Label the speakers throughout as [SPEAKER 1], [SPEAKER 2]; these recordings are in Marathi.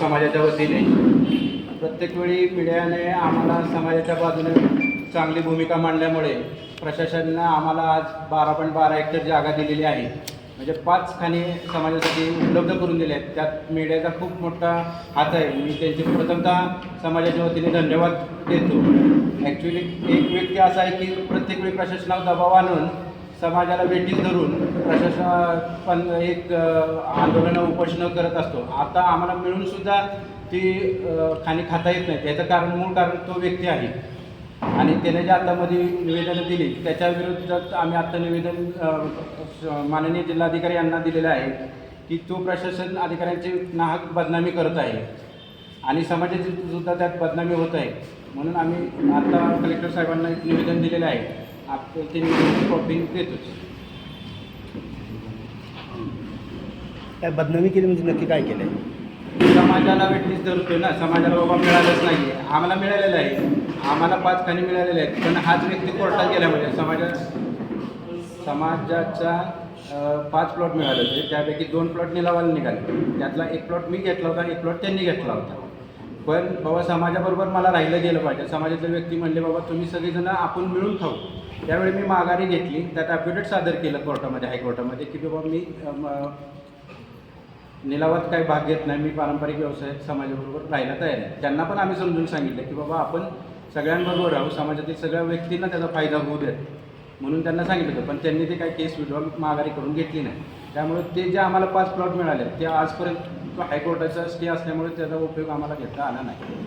[SPEAKER 1] समाजाच्या वतीने. प्रत्येक वेळी मीडियाने आम्हाला समाजाच्या बाजूने चांगली भूमिका मांडल्यामुळे प्रशासनानं आम्हाला आज बारा पॉईंट बारा हेक्टर जागा दिलेली आहे. म्हणजे पाच खाणी समाजासाठी उपलब्ध करून दिल्या आहेत त्यात मीडियाचा खूप मोठा हात आहे. मी त्यांचे प्रथमतः समाजाच्या वतीने धन्यवाद देतो. ॲक्च्युली एक व्यक्ती असा आहे की प्रत्येक वेळी प्रशासनावर दबाव आणून समाजाला वेटीत धरून प्रशासन पण एक आंदोलनं उपोषणं करत असतो. आता आम्हाला मिळून सुद्धा ती खाणी खाता येत नाही त्याचं कारण मूळ कारण तो व्यक्ती आहे. आणि त्याने जे आतामध्ये निवेदनं दिली त्याच्या विरोधात आम्ही आता निवेदन माननीय जिल्हाधिकारी यांना दिलेलं आहे की तो प्रशासन अधिकाऱ्यांची नाहक बदनामी करत आहे. आणि समाजाची सुद्धा त्यात बदनामी होत आहे. म्हणून आम्ही आता कलेक्टर साहेबांना एक निवेदन दिलेलं आहे. आप ते निवेदन कॉपी देतोच
[SPEAKER 2] काय बदनामी केली म्हणजे नक्की काय केलं आहे
[SPEAKER 1] समाजाला वेटणीस धरतोय ना समाजाला बाबा मिळालंच नाही आम्हाला मिळालेलं आहे. आम्हाला पाच खाणी मिळालेल्या आहेत. पण हाच व्यक्ती कोर्टात गेल्यामुळे समाजा समाजाचा अं, पाच प्लॉट मिळाले होते. त्यापैकी दोन प्लॉट निलावाला निघाले. त्यातला एक प्लॉट मी घेतला होता एक प्लॉट त्यांनी घेतला होता. पण बाबा समाजाबरोबर मला राहिलं गेलं पाहिजे. समाजातले व्यक्ती म्हणले बाबा तुम्ही सगळेजण आपण मिळून खाऊ. त्यावेळी मी माघारी घेतली. त्यात ॲफिडेट सादर केलं कोर्टामध्ये हायकोर्टामध्ये की बाबा मी निलावात काही भाग घेत नाही. मी पारंपरिक व्यवसाय समाजाबरोबर राहायला तयार आहे. त्यांना पण आम्ही समजून सांगितलं की बाबा आपण सगळ्यांबरोबर राहू समाजातील सगळ्या व्यक्तींना त्याचा फायदा होऊ देत म्हणून त्यांना सांगितलं होतं. पण त्यांनी ते काही केस विड्रॉल माघारी करून घेतली नाही. त्यामुळे ते जे आम्हाला पाच प्लॉट मिळाले ते आजपर्यंत हायकोर्टाचा स्टे असल्यामुळे त्याचा उपयोग आम्हाला घेता आला नाही.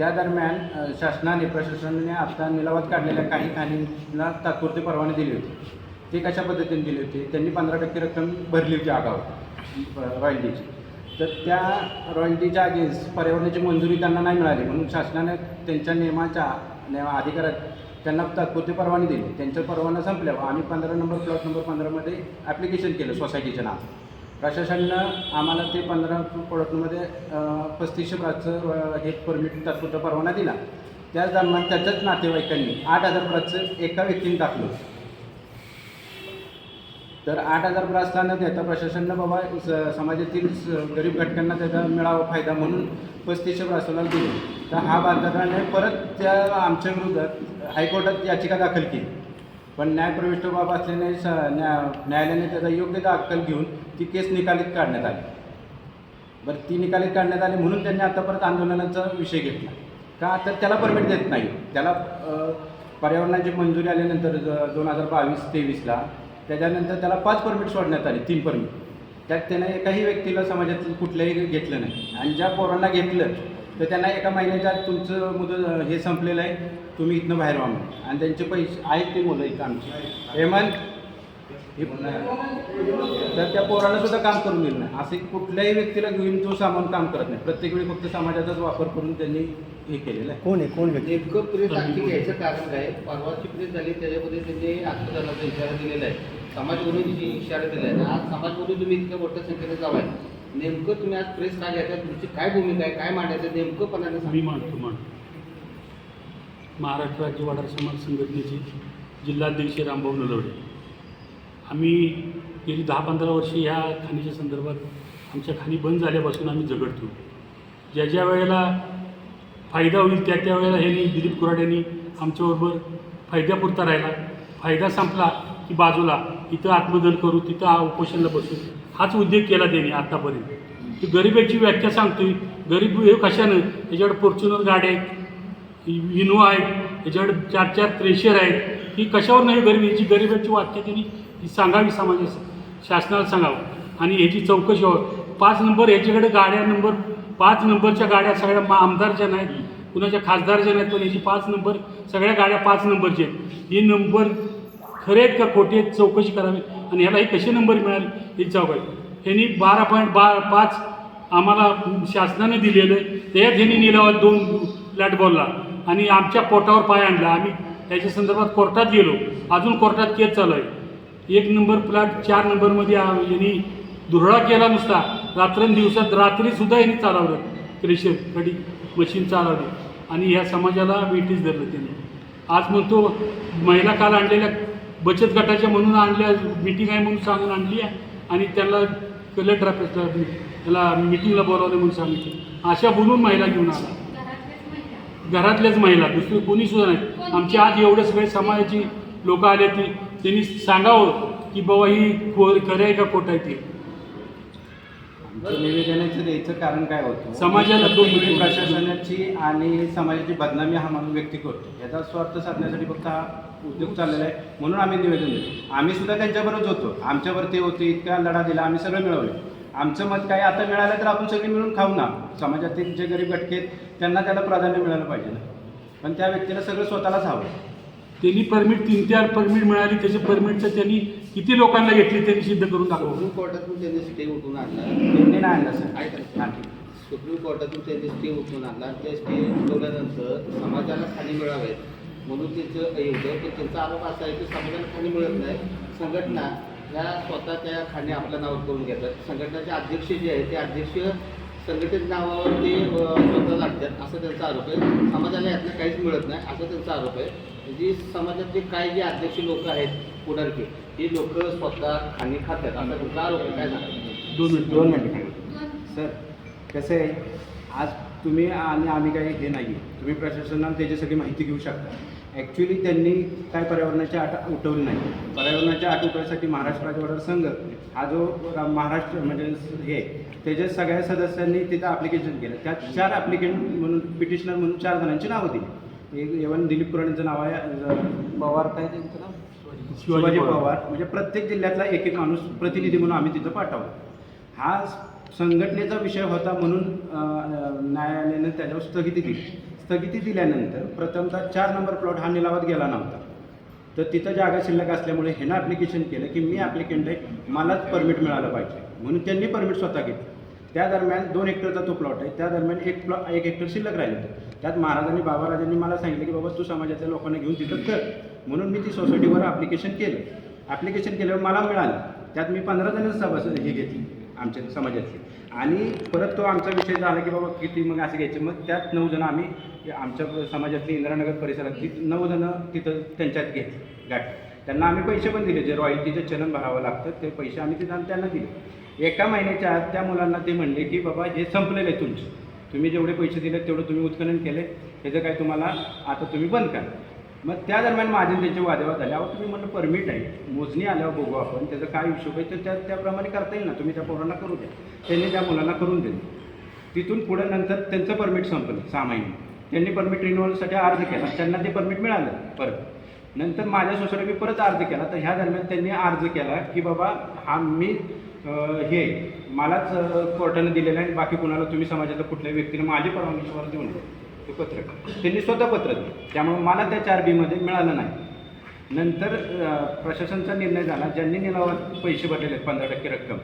[SPEAKER 1] त्या दरम्यान शासनाने प्रशासनाने आता निलावात काढलेल्या काही खाणींना तात्पुरती परवाने दिली होती. ते कशा पद्धतीने दिली होती? त्यांनी पंधरा टक्के रक्कम भरली होती आगावर रॉयल्टीची तर त्या रॉयल्टीच्या अगेन्स्ट पर्यावरणाची मंजुरी त्यांना नाही मिळाली. म्हणून शासनाने त्यांच्या नियमाच्या नियमा- अधिकारात त्यांना तात्पुरते परवाने दिली. त्यांच्या परवाना संपल्यावर आम्ही पंधरा नंबर प्लॉट नंबर पंधरामध्ये ॲप्लिकेशन केलं सोसायटीच्या नाव प्रशासनानं आम्हाला ते पंधरा प्लॉटमध्ये पस्तीसशे ब्राचं हे परमिट तात्पुरता परवाना दिला. त्याच दरम्यान त्याच्याच नातेवाईकांनी आठ हजार ब्राचं एका व्यक्तीने टाकलं तर आठ हजार ब्रासला न देता प्रशासनानं बाबा स- समाजातील गरीब घटकांना त्याचा मिळावा फायदा म्हणून पस्तीसशे ब्रासला दिले. तर हा बाजाराने परत त्या आमच्या विरोधात हायकोर्टात याचिका दाखल केली. पण न्यायप्रविष्ट बाब असल्याने स न्या न्यायालयाने त्याचा योग्य दाखल घेऊन ती केस निकालीत काढण्यात आली. बरं ती निकालीत काढण्यात आली म्हणून त्यांनी आता परत आंदोलनाचा विषय घेतला. का तर त्याला परमिट देत नाही. त्याला पर्यावरणाची मंजुरी आल्यानंतर दोन हजार बावीस तेवीसला त्याच्यानंतर त्याला पाच परमिट सोडण्यात आले तीन परमिट त्यात त्यानं एकाही व्यक्तीला समाजातील कुठल्याही घेतलं नाही. आणि ज्या पोरांना घेतलं तर त्यांना एका महिन्याच्या आत तुमचं मुदत हे संपलेलं आहे तुम्ही इथनं बाहेर व्हा आणि त्यांचे पैसे आहेत ते मुलं इथं आमची. हेमंत तर त्या पोराला सुद्धा काम करून दिलं नाही. असे कुठल्याही व्यक्तीला घेऊन तो सामान काम करत नाही. प्रत्येक वेळी फक्त समाजाचाच वापर करून त्यांनी हे केलेलं आहे.
[SPEAKER 2] कोण आहे? कोण व्यक्ती?
[SPEAKER 3] नेमकं प्रेस आणखी घ्यायचं कारण काय परवाची प्रेस झाली त्याच्यामध्ये त्यांनी आत्मदलाचा इशारा दिलेला आहे. समाजवरून इशारा दिला आहे. आज समाजवरून तुम्ही इतक्या मोठ्या संख्येने जावाय. नेमकं तुम्ही आज प्रेस का घ्यायचा तुमची काय भूमिका आहे? काय मांडायचं? नेमकं पणाने
[SPEAKER 4] मी
[SPEAKER 3] सांगा.
[SPEAKER 4] मानतो मानतो महाराष्ट्र राज्य वडार समाज संघटनेचे जिल्हाध्यक्ष रामभाऊ नलवडे. आम्ही गेली दहा पंधरा वर्षे ह्या खाणीच्या संदर्भात आमच्या खाणी बंद झाल्यापासून आम्ही झगडतो. ज्या ज्या वेळेला फायदा होईल त्या त्या वेळेला ह्यांनी दिलीप कुराड यांनी आमच्याबरोबर फायद्यापुरता राहिला. फायदा संपला की बाजूला इथं आत्मदन करू तिथं उपोषणला बसू. हाच उद्योग केला त्यांनी आत्तापर्यंत ती गरिबाची व्याख्या सांगतोय. गरीब हे कशानं? त्याच्याकडे फॉर्च्युनर गाड्या आहेत. इनोवा आहेत. त्याच्याकडे चार चार त्रेशर आहेत. ही कशावर नाही गरीब याची गरिबाची वाक्य त्यांनी ही सांगावी समाजा शासनाला सांगावं. आणि ह्याची चौकशी व्हावी. पाच नंबर ह्याच्याकडे गाड्या नंबर पाच नंबरच्या गाड्या सगळ्या मा आमदारच्या नाहीत कुणाच्या खासदारच्या नाहीत पण याची पाच नंबर सगळ्या गाड्या पाच नंबरचे आहेत. ही नंबर खरे आहेत का खोटे आहेत चौकशी करावी. आणि ह्याला हे कसे नंबर मिळाले ही चौकशी. ह्यांनी बारा पॉईंट बा पाच आम्हाला शासनाने दिलेलं आहे. त्यात ह्यांनी निलावात दोन फ्लॅट बॉलला आणि आमच्या पोटावर पाय आणला. आम्ही त्याच्या संदर्भात कोर्टात गेलो. अजून कोर्टात केस चालू आहे. एक नंबर प्लॅट चार नंबरमध्ये यांनी दुरळा केला नुसता. रात्रंदिवसात रात्रीसुद्धा यांनी चालवलं. क्रेशर कडी मशीन चालवली. आणि ह्या समाजाला वेटीस धरलं त्यांनी. आज म्हणतो महिला काल आणलेल्या बचत गटाच्या म्हणून आणल्या मीटिंग आहे म्हणून सांगून आणली आहे. आणि त्याला कलेक्टर ऑफिसला त्याला मिटिंगला बोलावलं म्हणून सांगितलं. अशा बोलून महिला घेऊन आला. घरातल्याच महिला. दुसरी कोणीसुद्धा नाही. आमची आज एवढे सगळे समाजाची लोकं आले ती. त्यांनी सांगावं की बाबा ही खरं आहे का खोटं आहे ते?
[SPEAKER 1] निवेदनाचं द्यायचं कारण काय होतं?
[SPEAKER 4] समाजाला दोन
[SPEAKER 1] वेळी
[SPEAKER 4] गोष्टी-
[SPEAKER 1] प्रशासनाची आणि समाजाची बदनामी हा माणूस व्यक्ती करतो. याचा स्वार्थ साधण्यासाठी फक्त हा उद्योग चाललेला आहे म्हणून आम्ही निवेदन देतो. आम्ही सुद्धा त्यांच्याबरोबरच होतो. आमच्यावर ते होते इतका लढा दिला आम्ही सगळं मिळवलं. आमचं मत काय? आता मिळालं तर आपण सगळे मिळून खाऊ ना. समाजातील जे गरीब घटके आहेत त्यांना त्याला प्राधान्य मिळालं पाहिजे ना. पण त्या व्यक्तीला सगळं स्वतःलाच हवं.
[SPEAKER 4] त्यांनी परमिट तीन चार परमिट मिळाली त्याच्या परमिटचं त्यांनी किती लोकांना घेतली त्यांनी सिद्ध करून दाखवलं.
[SPEAKER 3] सुप्रीम कोर्टातून त्यांनी स्टे उठून आणला.
[SPEAKER 1] त्यांनी नाही आणलं सर
[SPEAKER 3] ऐका. सुप्रीम कोर्टातून त्यांनी स्टे उठून आणला. ते स्टे उठवल्यानंतर समाजाला खाली मिळावेत. म्हणून त्यांचं हे होतं. पण त्यांचा आरोप असा आहे की समाजाला खाली मिळत नाही. संघटना ह्या स्वतः त्या खाणी आपल्या नावावर करून घेतात. संघटनाचे अध्यक्ष जे आहेत ते अध्यक्ष संघटित नावावर ते स्वतः लागतात असं त्यांचा आरोप आहे. समाजाला यातनं काहीच मिळत नाही असा त्यांचा आरोप आहे. म्हणजे जी समाजातले काय जे अध्यक्ष लोक आहेत पुढारके हे लोक स्वतः खाणी खातात. असा त्यांचा आरोप आहे. काय सांगा
[SPEAKER 4] दोन मिनिट.
[SPEAKER 1] दोन मिनिट. सर कसं आहे? आज तुम्ही आणि आम्ही काही हे नाही तुम्ही प्रशासनाला त्याची सगळी माहिती घेऊ शकता. ॲक्च्युली त्यांनी काय पर्यावरणाची आट उठवली नाही. पर्यावरणाची आट उठवण्यासाठी महाराष्ट्र राज्य वडार संघ हा जो महाराष्ट्र म्हणजे हे त्याच्या सगळ्या सदस्यांनी तिथं ॲप्लिकेशन केलं. त्यात चार ॲप्लिकेंट म्हणून पिटिशनर म्हणून चार जणांची नावं दिली. एक एवन दिलीप कुराणींचं नाव आहे पवार काय त्यांचं नाव? शिवाजी पवार. म्हणजे प्रत्येक जिल्ह्यातला एक एक माणूस प्रतिनिधी म्हणून आम्ही तिथं पाठवला. हा संघटनेचा विषय होता म्हणून न्यायालयानं न्यायालयाने त्याच्यावर स्थगिती दिली. स्थगिती दिल्यानंतर प्रथमतः चार नंबर प्लॉट हा निलावात गेला नव्हता. तर तिथं जागा शिल्लक असल्यामुळे ह्यानं ॲप्लिकेशन केलं की मी ॲप्लिकेंट आहे मलाच परमिट मिळालं पाहिजे. म्हणून त्यांनी परमिट स्वतः घेतलं. त्या दरम्यान दोन हेक्टरचा तो प्लॉट आहे. त्या दरम्यान एक प्लॉ एक हेक्टर शिल्लक राहिलं होतं. त्यात महाराजांनी बाबाराजांनी मला सांगितलं की बाबा तू समाजातल्या लोकांना घेऊन तिथं कर. म्हणून मी ती सोसायटीवर ॲप्लिकेशन केलं. ॲप्लिकेशन केल्यावर मला मिळालं. त्यात मी पंधरा जणांचा सभासद हे घेतली. आमच्या समाजातली आणि परत तो आमचा विषय झाला की बाबा किती मग असे घ्यायचे. मग त्यात नऊ जण आम्ही आमच्या समाजातली इंदिरानगर परिसरातली नऊ जणं तिथं त्यांच्यात घेतली गाठ. त्यांना आम्ही पैसे पण दिले. जे रॉयल्टीचं चलन भरावं लागतं ते पैसे आम्ही तिथं त्यांना दिले. एका महिन्याच्या आत त्या मुलांना ते म्हणले की बाबा हे संपलेलं आहे तुमचं. तुम्ही जेवढे पैसे दिले तेवढं तुम्ही उत्खनन केले. त्याचं काय तुम्हाला आता तुम्ही बंद करा. मग त्या दरम्यान माझे आणि त्यांचे वादविवाद झाले. अहो तुम्ही म्हणलं परमिट आहे. मोजणी आल्यावर बघू आपण. त्याचं काय हिशोब आहे? तर त्या त्याप्रमाणे करता येईल ना. तुम्ही त्या पोरांना करू द्या. त्यांनी त्या मुलांना करून दिलं. तिथून पुढे नंतर त्यांचं परमिट संपलं सहा महिने त्यांनी परमिट रिन्युअलसाठी अर्ज केला. त्यांना ते परमिट मिळालं परत. नंतर माझ्या सोसायटी परत अर्ज केला. तर ह्या दरम्यान त्यांनी अर्ज केला की बाबा हा मी हे मलाच अं, कोर्टानं दिलेलं आहे आणि बाकी कुणाला तुम्ही समाजातल्या कुठल्याही व्यक्तीने माझी परवानगीवर देऊ नये ते पत्रक त्यांनी स्वतः पत्र दिलं. त्यामुळे मला त्या चार बीमध्ये मिळालं नाही. नंतर प्रशासनचा निर्णय झाला. ज्यांनी निलावात पैसे भरलेले आहेत पंधरा टक्के रक्कम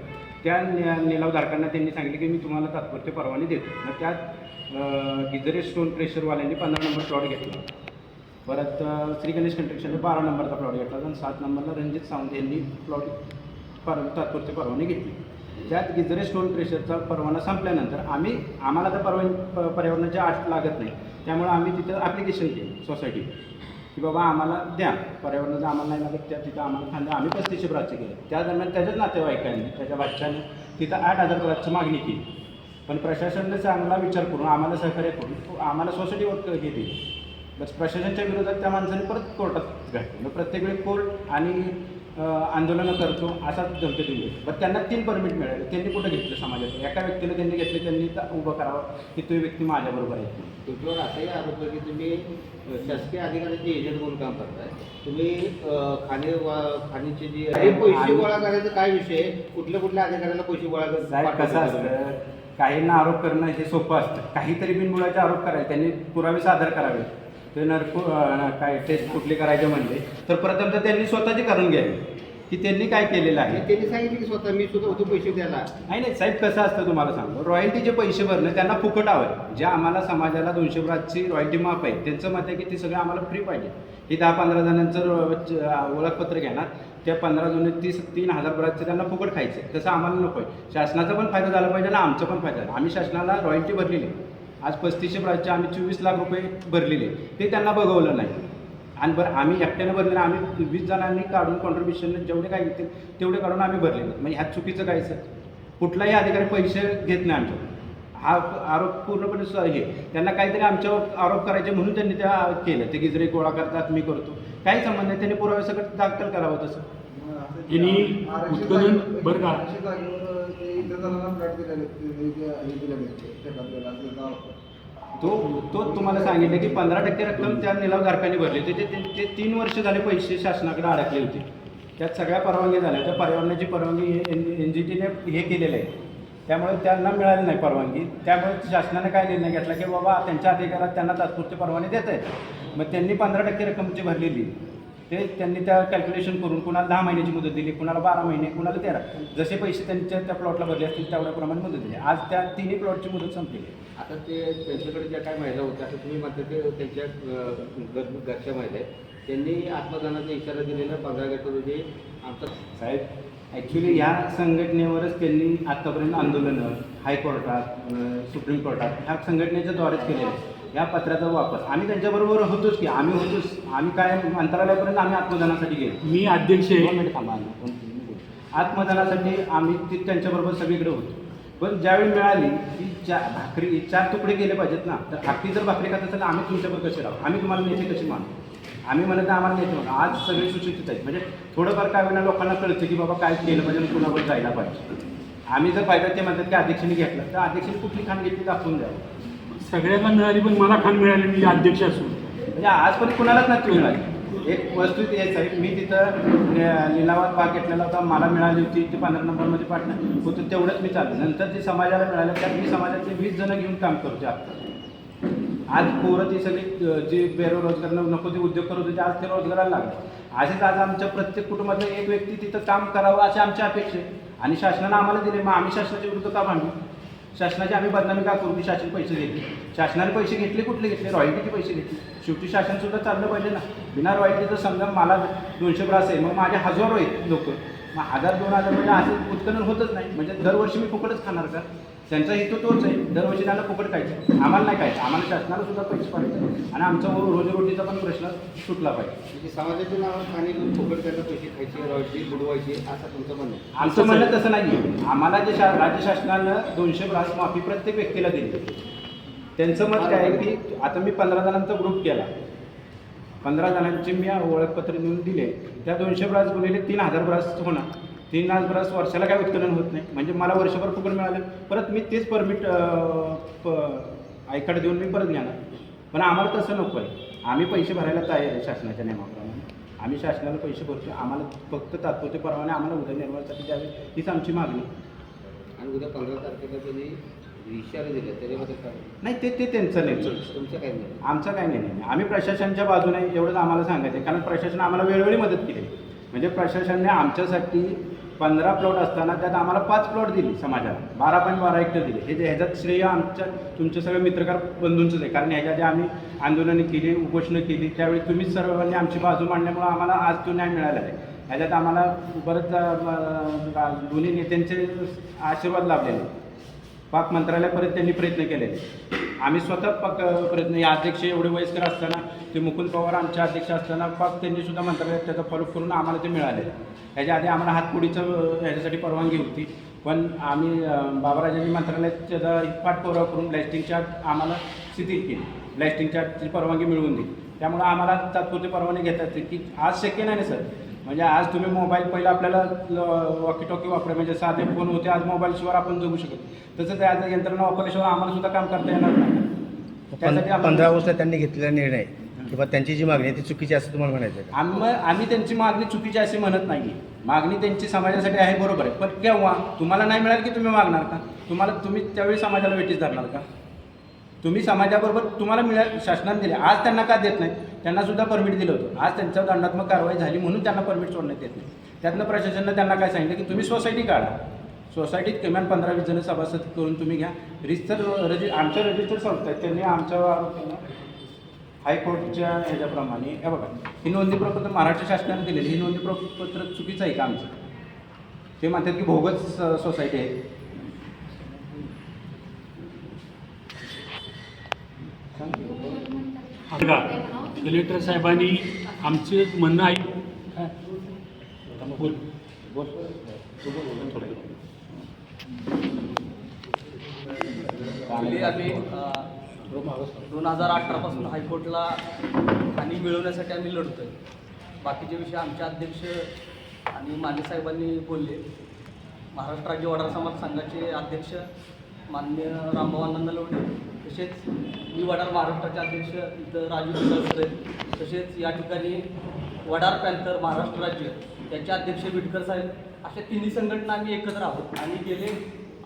[SPEAKER 1] त्या नि- निलावधारकांना त्यांनी सांगितले की मी तुम्हाला तात्पुरते परवाने देतो. मग त्यात अं, गिजरे स्टोन प्रेशरवाल्यांनी पंधरा नंबर प्लॉट घेतला. परत श्री गणेश कंट्रक्शनने बारा नंबरचा प्लॉट घेतला. आणि सात नंबरला रणजित सावंत यांनी प्लॉट पर तात्पुरते परवाने घेतली. त्यात गिजरे स्टोन प्रेशरचा परवाना संपल्यानंतर आम्ही आम्हाला तर परवान प- पर्यावरणाची आठ लागत नाही. त्यामुळे आम्ही तिथं ॲप्लिकेशन केलं सोसायटी की बाबा आम्हाला द्या. पर्यावरणाचं आम्हाला नाही लागत त्या तिथं आम्हाला खाल्लं आम्ही पस्तीसशे प्राच्य केलं. त्या दरम्यान त्याच्याच नातेवाईकांनी त्याच्या बादशाने तिथं आठ हजार ब्राची मागणी केली. पण प्रशासनाने चांगला विचार करून आम्हाला सहकार्य करून आम्हाला सोसायटीवर हे दिली बस प्रशासनाच्या विरोधात त्या माणसाने परत कोर्टात घातली. मग प्रत्येक वेळी कोर्ट आणि आंदोलनं करतो असाच धमकी दिली पण त्यांना तीन परमिट मिळाले. त्यांनी कुठं घेतलं समाजात एका व्यक्तीला त्यांनी घेतले त्यांनी उभं करावं की तो व्यक्ती माझ्याबरोबर आहे.
[SPEAKER 3] तुमच्यावर असाही आरोप आहे की तुम्ही शासकीय अधिकाऱ्याचे एजंट म्हणून काम करताय. तुम्ही खाणे खाणीचे जे पैसे गोळा करायचा काय विषय? कुठल्या कुठल्या अधिकाऱ्याला पैसे गोळा कर-
[SPEAKER 1] साहेब कसं? असतं काहींना आरोप करणं हे सोपं असतं. काहीतरी बिनबुडाचे आरोप करायचे. त्यांनी पुरावे सादर करावे अं, काय टेस्ट कुठले करायचे म्हणले तर प्रथम तर त्यांनी स्वतःचे करून घ्यावे. की त्यांनी काय केलेलं आहे?
[SPEAKER 3] त्यांनी सांगितलं की स्वतः मी सुद्धा होतो पैसे द्यायला.
[SPEAKER 1] नाही नाही साहेब कसं असतं तुम्हाला सांगतो रॉयल्टीचे पैसे भरणं त्यांना फुकट हवं जे आम्हाला समाजाला दोनशे ब्राची रॉयल्टी माफ आहे त्यांचं मत आहे की ते सगळं आम्हाला फ्री पाहिजे. ही दहा पंधरा जणांचं ओळखपत्र घेणार. त्या पंधरा जण तीस तीन हजार ब्राचे त्यांना फुकट खायचे तसं आम्हाला नको आहे शासनाचा पण फायदा झाला पाहिजे आणि आमचा पण फायदा झाला. आम्ही शासनाला रॉयल्टी भरलेली आहे. आज पस्तीसशे प्राईजचे आम्ही चोवीस लाख रुपये भरलेले. ते त्यांना बघवलं नाही. आणि बरं आम्ही एकट्यानं भरलेलं आम्ही वीस जणांनी काढून कॉन्ट्रीब्युशन जेवढे काय घेतील तेवढे काढून आम्ही भरले म्हणजे ह्यात चुकीचं काय सर? कुठलाही अधिकारी पैसे घेत नाही आमच्यावर. हा आरोप पूर्णपणे हे त्यांना काहीतरी आमच्यावर आरोप करायचे म्हणून त्यांनी त्या केलं. ते गिजरे गोळा करतात मी करतो. काही संबंध नाही. त्यांनी पुरावे सगळं दाखल करावं तसं
[SPEAKER 4] उत्खनन बरं का?
[SPEAKER 1] तो तो तुम्हाला सांगितलं की पंधरा टक्के रक्कम त्या निलावधारकांनी भरली ते ते- ते तीन वर्ष झाले पैसे शासनाकडे अडकले होते. त्यात सगळ्या परवानगी झाल्या. त्या पर्यावरणाची परवानगी एन जी टीने हे केलेलं आहे. त्यामुळे त्यांना मिळाली नाही परवानगी. त्यामुळे शासनाने काय निर्णय घेतला की बाबा त्यांच्या अधिकारात त्यांना तात्पुरते परवाने देत आहेत मग त्यांनी पंधरा टक्के रक्कमची भरलेली. ते त्यांनी त्या कॅल्क्युलेशन करून कुणाला दहा महिन्याची मुदत दिली कुणाला बारा महिने कुणाला तेरा. जसे पैसे त्यांच्या त्या प्लॉटला भरले असतील तेवढ्याप्रमाणे मुदत दिली. आज त्या तिन्ही प्लॉटची मुदत संपलेली आहे.
[SPEAKER 3] आता ते त्यांच्याकडे ज्या काय महिला होत्या आता तुम्ही म्हणता ते त्यांच्या घरच्या महिला आहेत. त्यांनी आत्मदानाचा इशारा दिलेला पंधरा गट रोजी आमचा
[SPEAKER 1] साहेब ॲक्च्युली ह्या संघटनेवरच त्यांनी आत्तापर्यंत आंदोलनं हायकोर्टात सुप्रीम कोर्टात ह्या संघटनेच्या द्वारेच केलेलं आहे. या पत्राचा वापर. आम्ही त्यांच्याबरोबर होतोच की आम्ही होतोच. आम्ही काय मंत्रालयापर्यंत आम्ही आत्मदानासाठी गेलो.
[SPEAKER 4] मी अध्यक्ष
[SPEAKER 1] दोन मिनिट थांबा. आत्मदानासाठी आम्ही ती त्यांच्याबरोबर सगळीकडे होतो. पण ज्यावेळी मिळाली की चार भाकरी चार तुकडे गेले पाहिजेत ना तर आपली जर भाकरी खात असेल तर आम्ही तुमच्याबरोबर कसे राहू? आम्ही तुम्हाला नेते कसे मानू? आम्ही म्हणत आम्हाला नेते म्हणून आज सगळे सुशिक्षित आहेत. म्हणजे थोडंफार काय होईना लोकांना कळतं की बाबा काय केलं पाहिजे आणि कुणावर जायला पाहिजे. आम्ही जर पाहिजे ते म्हणतात की अध्यक्षांनी घेतलं तर अध्यक्षांनी कुठली खाण घेतली दाखवून द्यावं
[SPEAKER 4] सगळ्यांना मिळाली पण मला खान मिळाली मी अध्यक्ष असून.
[SPEAKER 1] म्हणजे आज पण कुणालाच नाही मिळाली. एक वस्तू ती आहे साहेब मी तिथं लिलावात भाग घेतलेला होता मला मिळाली होती ते पंधरा नंबरमध्ये पाठणं होतं तेवढंच मी चाललं. नंतर ते समाजाला मिळालं त्यात मी समाजाचे वीस जण घेऊन काम करतो आता आज पोरं ती सगळी जे बेरोजगार नको ते उद्योग करत होते आज ते रोजगाराला लागले. असेच आज आमच्या प्रत्येक कुटुंबातलं एक व्यक्ती तिथं काम करावं अशी आमची अपेक्षा आहे. आणि शासनानं आम्हाला दिले मग आम्ही शासनाच्या विरुद्ध का भांडू? शासनाची आम्ही बदनामी का करू? की शासन पैसे घेतले. शासनाने पैसे घेतले कुठले घेतले? रॉयल्टीचे पैसे घेतले. शेवटी शासन सुद्धा चाललं पाहिजे ना. बिना रॉयल्टीचं समजा मला दोनशे ब्रास आहे मग माझे हजारो आहेत लोक. मग हजार दोन हजार म्हणजे असं उत्खनन होतच नाही. म्हणजे दरवर्षी मी फुकटच खाणार का? त्यांचा हेतू तोच आहे. दरवर्षी त्यांना फुकट खायचं. आम्हाला नाही खायचं. आम्हाला शासनाला सुद्धा पैसे पाहिजे आणि आमचा रोजीरोटीचा पण प्रश्न सुटला पाहिजे.
[SPEAKER 3] म्हणजे समाजाच्या नावावर खाणे घेऊन फुकट त्यांना पैसे खायचे रॉयल्टी बुडवायची असं तुमचं म्हणणं.
[SPEAKER 1] आमचं म्हणणं तसं नाही आहे. आम्हाला जे शा राज्य शासनानं दोनशे ब्रास माफी प्रत्येक व्यक्तीला दिली. त्यांचं मत काय आहे की आता मी पंधरा जणांचा ग्रुप केला. पंधरा जणांचे मी ओळखपत्र देऊन दिले. त्या दोनशे ब्रास गुणिले तीन हजार ब्रास होणार. तीन ब्रास वर्षाला काय उत्खनन होत नाही. म्हणजे मला वर्षभर फुकट मिळालं. परत मी तेच परमिट आयकार्ड देऊन मी परत घेणार पण आम्हाला तसं नको आहे. आम्ही पैसे भरायला तयार आहे शासनाच्या नियमाप्रमाणे. आम्ही शासनाला पैसे भरतो आम्हाला फक्त तात्पुरते परवाने आम्हाला उदरनिर्वाहासाठी द्यावे हीच आमची मागणी.
[SPEAKER 3] आणि उद्या पंधरा तारखेला त्यांनी इशारे दिले काय?
[SPEAKER 1] नाही ते ते त्यांचं नाही.
[SPEAKER 3] तुमचं काय नाही?
[SPEAKER 1] आमचं काही नाही नाही. आम्ही प्रशासनाच्या बाजूने एवढंच आम्हाला सांगायचं आहे. कारण प्रशासन आम्हाला वेळोवेळी मदत केली म्हणजे प्रशासनाने आमच्यासाठी पंधरा प्लॉट असताना त्यात आम्हाला पाच प्लॉट दिली समाजाला. बारा पॉईंट बारा हेक्टर दिले. हे जे ह्याच्यात श्रेय आमच्या तुमच्या सगळ्या मित्रकार बंधूंचंच आहे. कारण ह्याच्या आम्ही आंदोलनं केली उपोषणं केली. त्यावेळी तुम्हीच सर्वांनी आमची बाजू मांडल्यामुळे आम्हाला आज तो न्याय मिळाला आहे. ह्याच्यात आम्हाला बरंच दोन्ही नेत्यांचे आशीर्वाद लाभलेले पाक मंत्रालयापर्यंत त्यांनी प्रयत्न केलेले आम्ही स्वतः पक प्रयत्न या अध्यक्ष एवढे वयस्कर असताना ते मुकुंद पवार आमचे अध्यक्ष असताना पाक त्यांनी सुद्धा मंत्रालयात त्याचा फॉलोअप करून आम्हाला ते मिळाले. ह्याच्या आधी आम्हाला हातपुडीचं ह्याच्यासाठी परवानगी होती. पण आम्ही बाबाराजांनी मंत्रालयात त्याचा पाठपुरावा करून ब्लॅस्टिंगच्या आम्हाला शिथिल केली. ब्लॅस्टिंगच्या परवानगी मिळवून दिली. त्यामुळं आम्हाला तात्पुरते परवाने घेतात ते की आज शक्य नाही ना सर? म्हणजे आज तुम्ही मोबाईल पहिला आपल्याला वॉकी टॉकी वापरा म्हणजे साधे फोन होते आज मोबाईलशिवाय आपण जगू शकत तसंच आज यंत्रणा वापरल्याशिवाय आम्हाला सुद्धा काम करता येणार नाही. त्यासाठी
[SPEAKER 2] पंधरा ऑगस्टला त्यांनी घेतलेला निर्णय. किंवा त्यांची जी मागणी आहे ती चुकीची असं तुम्हाला म्हणायचं आहे का?
[SPEAKER 1] आम्ही आम्ही त्यांची मागणी चुकीची अशी म्हणत नाही मागणी त्यांची समाजासाठी आहे बरोबर आहे. पण केव्हा? तुम्हाला नाही मिळाल की तुम्ही मागणार का? तुम्हाला तुम्ही त्यावेळी समाजाला वेटीस धरणार का? तुम्ही समाजाबरोबर तुम्हाला मिळाल शासनाने दिले. आज त्यांना का देत नाही? त्यांना सुद्धा परमिट दिलं होतं. आज त्यांच्यावर दंडात्मक कारवाई झाली म्हणून त्यांना परमिट सोडण्यात येत नाही. त्यातनं प्रशासनानं त्यांना काय सांगितलं की तुम्ही सोसायटी काढा. सोसायटीत किमान पंधरा वीस जण सभासद करून तुम्ही घ्या. रजिस्टर रजि आमच्या रजिस्टर संस्था आहेत. त्यांनी आमच्या हायकोर्टच्या ह्याच्याप्रमाणे हे बघा ही नोंदणी प्रपत्र महाराष्ट्र शासनाने दिलेली ही नोंदणी प्रपत्र चुकीचं आहे का आमचं? ते म्हणतात की भोगच सोसायटी आहे.
[SPEAKER 4] बघा कलेक्टर साहेबांनी आमचे म्हणणं आहे काय? बोल. बोल. थोडं
[SPEAKER 5] आम्ही दोन हजार अठरापासून हायकोर्टला हानी मिळवण्यासाठी आम्ही लढतो आहे बाकीचे विषय आमचे अध्यक्ष आणि माने साहेबांनी बोलले. महाराष्ट्र राज्य वडार समाज संघाचे अध्यक्ष मान्य रामभावानंद अण्णा लवडे तसेच मी वडार महाराष्ट्राचे अध्यक्ष इथं राजू मिसळकर तसेच या ठिकाणी वडार पॅन्थर महाराष्ट्र राज्य त्याचे अध्यक्ष विटकर साहेब अशा तिन्ही संघटना आम्ही एकत्र आहोत. आणि गेले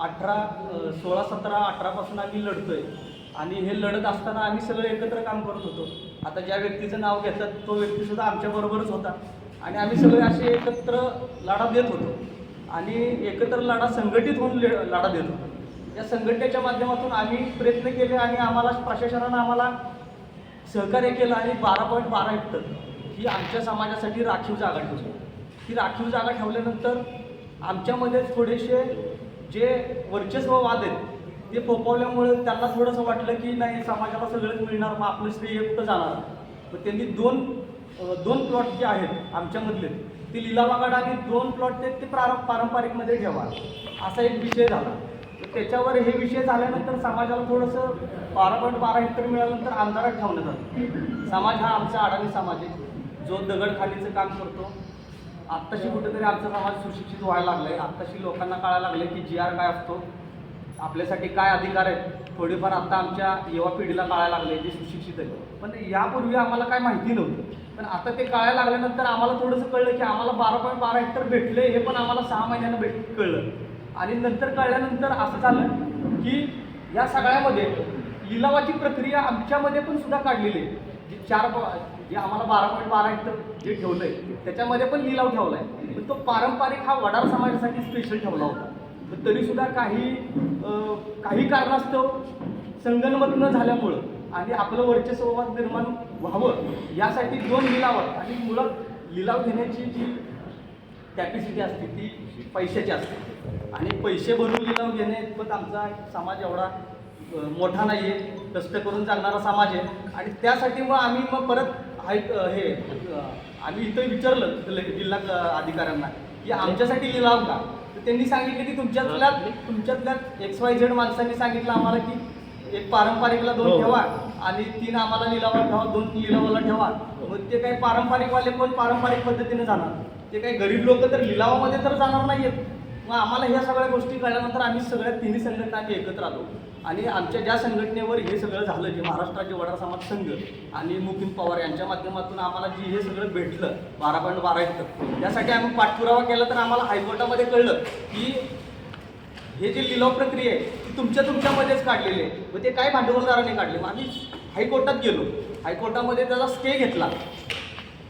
[SPEAKER 5] अठरा सोळा सतरा अठरापासून आम्ही लढतो आहे आणि हे लढत असताना आम्ही सगळं एकत्र काम करत होतो. आता ज्या व्यक्तीचं नाव घेतात तो व्यक्तीसुद्धा आमच्याबरोबरच होता. आणि आम्ही सगळे असे एकत्र लढा देत होतो. आणि एकत्र लढा संघटित होऊन लढा देत होतो. या संघटनेच्या माध्यमातून आम्ही प्रयत्न केले आणि आम्हाला प्रशासनानं आम्हाला सहकार्य केलं आणि बारा पॉईंट बारा हेक्टर ही आमच्या समाजासाठी राखीव जागा ठेवली. ही राखीव जागा ठेवल्यानंतर आमच्यामध्ये थोडेसे जे वर्चस्व वाद आहेत ते फोपवल्यामुळे त्यांना थोडंसं वाटलं की नाही समाजाला सगळंच मिळणार मग आपलं श्रेय कुठं जाणार? मग त्यांनी दोन दोन प्लॉट जे आहेत आमच्यामधले ते लिलावागड आणि दोन प्लॉट ते ते पारंपरिकमध्ये ठेवा. असा एक विषय झाला. त्याच्यावर हे विषय झाल्यानंतर समाजाला थोडंसं बारा पॉईंट बारा हेक्टर मिळाल्यानंतर अंधारात ठेवण्यात आलं. समाज हा आमचा अडाणी समाज आहे. जो दगडखालीचं काम करतो. आत्ताशी कुठेतरी आमचा समाज सुशिक्षित व्हायला लागलाय. आत्ताशी लोकांना कळायला लागलं की जी आर काय असतो. आपल्यासाठी काय अधिकार आहेत? थोडेफार आता आमच्या युवा पिढीला कळायला लागले जे सुशिक्षित आहेत. पण यापूर्वी आम्हाला काय माहिती नव्हतं. पण आता ते कळायला लागल्यानंतर आम्हाला थोडंसं कळलं की आम्हाला बारा पॉईंट बारा हेक्टर भेटले हे पण आम्हाला सहा महिन्यानं भेट कळलं. आणि नंतर कळल्यानंतर असं झालं की या सगळ्यामध्ये लिलावाची प्रक्रिया आमच्यामध्ये पण सुद्धा काढलेली आहे. जी चार प- जे आम्हाला बारा पॉईंट बारा हेक्टर जे ठेवलं आहे त्याच्यामध्ये पण लिलाव ठेवला पण तो पारंपरिक हा वडार समाजासाठी स्पेशल ठेवला होता. तरीसुद्धा काही काही कारणास्तव संगनमत न झाल्यामुळं आणि आपलं वर्चस्ववाद निर्माण व्हावं यासाठी दोन लिलावात आणि मुळात लिलाव घेण्याची जी कॅपॅसिटी असते ती पैशाची असते. आणि पैसे भरून लिलाव घेणे पण आमचा समाज एवढा मोठा नाही आहे कष्ट करून चालणारा समाज आहे. आणि त्यासाठी मग आम्ही मग परत हाय हे आम्ही इथं विचारलं जिल्हा जिल्हा अधिकाऱ्यांना की आमच्यासाठी लिलाव का? तर त्यांनी सांगितलं की तुमच्यातल्या तुमच्यातल्या एक्स वाय झेड माणसांनी सांगितलं आम्हाला की एक पारंपरिकला दोन
[SPEAKER 2] हो.
[SPEAKER 5] ठेवा आणि तीन आम्हाला लिलावा ठेवा दोन लिलावाला ठेवा. मग ते काही पारंपरिकवाले पण पारंपरिक पद्धतीने जाणार. ते काही गरीब लोक तर लिलावामध्ये तर जाणार नाहीयेत. मग आम्हाला ह्या सगळ्या गोष्टी कळल्यानंतर आम्ही सगळ्या तिन्ही संघटना आम्ही एकत्र आलो. आणि आमच्या ज्या संघटनेवर हे सगळं झालं जे महाराष्ट्राचे वडार समाज संघ आणि मुकीम पवार यांच्या माध्यमातून आम्हाला जे हे सगळं भेटलं बारा पॉईंट बारा इथं त्यासाठी आम्ही पाठपुरावा केला तर आम्हाला हायकोर्टामध्ये कळलं की हे जे लिलाव प्रक्रिया आहे ती तुमच्या तुमच्यामध्येच काढलेली आहे. व ते काय भांडवलदाराने काढले? मग आम्ही हायकोर्टात गेलो. हायकोर्टामध्ये त्याचा स्टे घेतला.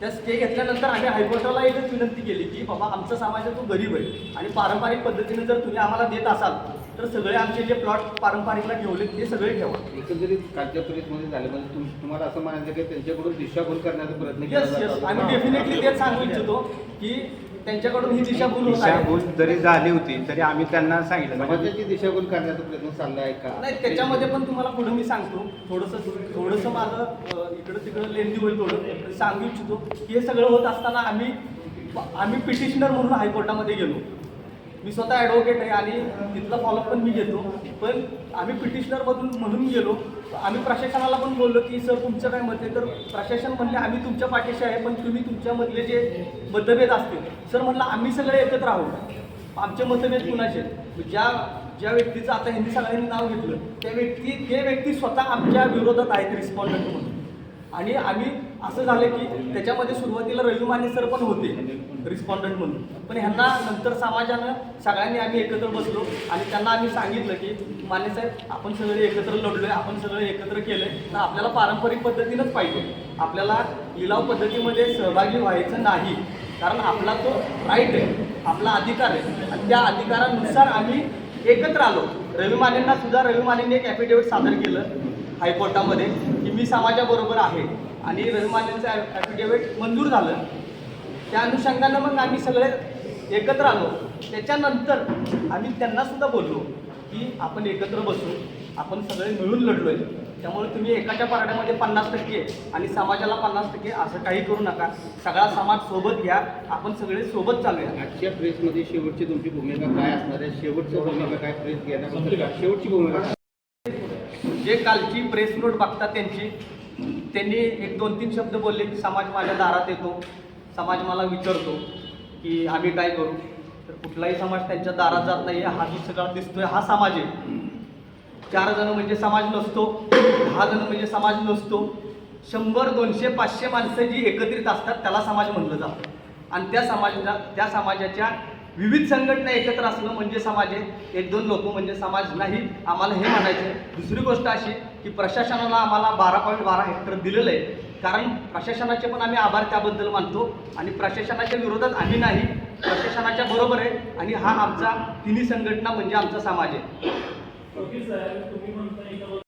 [SPEAKER 5] त्या स्टे घेतल्यानंतर आम्ही हायकोर्टाला एकच विनंती केली की बाबा आमचा तो गरीब आहे आणि पारंपरिक पद्धतीने जर तुम्ही आम्हाला देत असाल तर सगळे आमचे जे प्लॉट पारंपरिकला ठेवले ते सगळे ठेवा.
[SPEAKER 3] एकंदरीत कालच्या झालं म्हणजे तुम तुम्हाला असं म्हणायचं की त्यांच्याकडून दिशाभूल करण्याचा प्रयत्न केला
[SPEAKER 5] येस येस
[SPEAKER 3] जातो.
[SPEAKER 5] आम्ही डेफिनेटली तेच सांगू इच्छितो की त्यांच्याकडून ही दिशाभूल होत आहे.
[SPEAKER 1] दिशाभूल जरी झाली होती तरी आम्ही त्यांना सांगितलं. म्हणजे
[SPEAKER 3] समाजाची दिशाभूल करण्याचा प्रयत्न चालला आहे का?
[SPEAKER 5] नाही त्याच्यामध्ये पण तुम्हाला पुढे मी सांगतो. थोडंसं थोडंसं माझं अ, इकडं तिकडं लेंदी होईल थोडं. पण सांगू इच्छितो. की हे सगळं होत असताना आम्ही आम्ही पिटिशनर म्हणून हायकोर्टामध्ये गेलो. मी स्वतः ॲडव्होकेट आहे आणि तिथला फॉलोअप पण मी घेतो. पण आम्ही पिटिशनरमधून म्हणून गेलो. आम्ही प्रशासनाला पण बोललो की सर तुमचं काय मत आहे? तर प्रशासन म्हणले आम्ही तुमच्या पाठीशी आहे पण तुम्ही तुमच्यामधले जे मतभेद असतील. सर म्हणलं आम्ही सगळे एकत्र आहोत. आमचे मतभेद कुणाचे आहेत? ज्या ज्या व्यक्तीचं आता हिंदी सगळ्यांनी नाव घेतलं त्या व्यक्ती ते व्यक्ती स्वतः आमच्या विरोधात आहेत रिस्पॉन्डंट म्हणून. आणि आम्ही असं झालं की त्याच्यामध्ये सुरुवातीला रवी माने सर पण होते रिस्पॉन्डंट म्हणून. पण ह्यांना नंतर समाजानं सगळ्यांनी आम्ही एकत्र बसलो आणि त्यांना आम्ही सांगितलं की माने साहेब आपण सगळे एकत्र लढलोय आपण सगळे एकत्र केलंय तर आपल्याला पारंपरिक पद्धतीनंच पाहिजे. आपल्याला लिलाव पद्धतीमध्ये सहभागी व्हायचं नाही. कारण आपला तो राईट आहे आपला अधिकार आहे. आणि त्या अधिकारानुसार आम्ही एकत्र आलो. रवी मानेंना सुद्धा रवी मानेंनी एक ॲफिडेव्हिट सादर केलं हायकोर्टामध्ये की मी समाजाबरोबर आहे. आणि रवी मानेंचं ॲफिडेव्हिट मंजूर झालं. त्या अनुषंगानं मग आम्ही सगळे एकत्र आलो. त्याच्यानंतर आम्ही त्यांना सुद्धा बोललो की आपण एकत्र बसू. आपण सगळे मिळून लढलोय. त्यामुळे तुम्ही एकाच्या पारड्यामध्ये पन्नास टक्के आणि समाजाला पन्नास टक्के असं काही करू नका. सगळा समाज सोबत घ्या. आपण सगळे सोबत चालूया.
[SPEAKER 3] आजच्या प्रेसमध्ये शेवटची तुमची भूमिका काय असणार आहे? शेवटची भूमिका काय प्रेस घेण्याबद्दल शेवटची भूमिका?
[SPEAKER 5] जे कालची प्रेस नोट बघतात त्यांची त्यांनी एक दोन तीन शब्द बोलले की समाज माझ्या दारात येतो समाज मला विचारतो की आम्ही काय करू? तर कुठलाही समाज त्यांच्या दारात जात नाही हा जो सगळा दिसतोय हा समाज आहे. चार जण म्हणजे समाज नसतो दहा जण म्हणजे समाज नसतो. शंभर दोनशे पाचशे माणसं जी एकत्रित असतात त्याला समाज म्हणलं जातं. आणि त्या समाजाला त्या समाजाच्या विविध संघटना एकत्र असणं म्हणजे समाज आहे. एक दोन लोक म्हणजे समाज नाही. आम्हाला हे म्हणायचं आहे दुसरी गोष्ट अशी की प्रशासनाला आम्हाला बारा पॉईंट बारा हेक्टर दिलेलं आहे. कारण प्रशासनाचे पण आम्ही आभार त्याबद्दल मानतो आणि प्रशासनाच्या विरोधात आम्ही नाही. प्रशासनाच्या बरोबर आहे आणि हा आमचा तिन्ही संघटना म्हणजे आमचा समाज आहे.
[SPEAKER 6] तुम्ही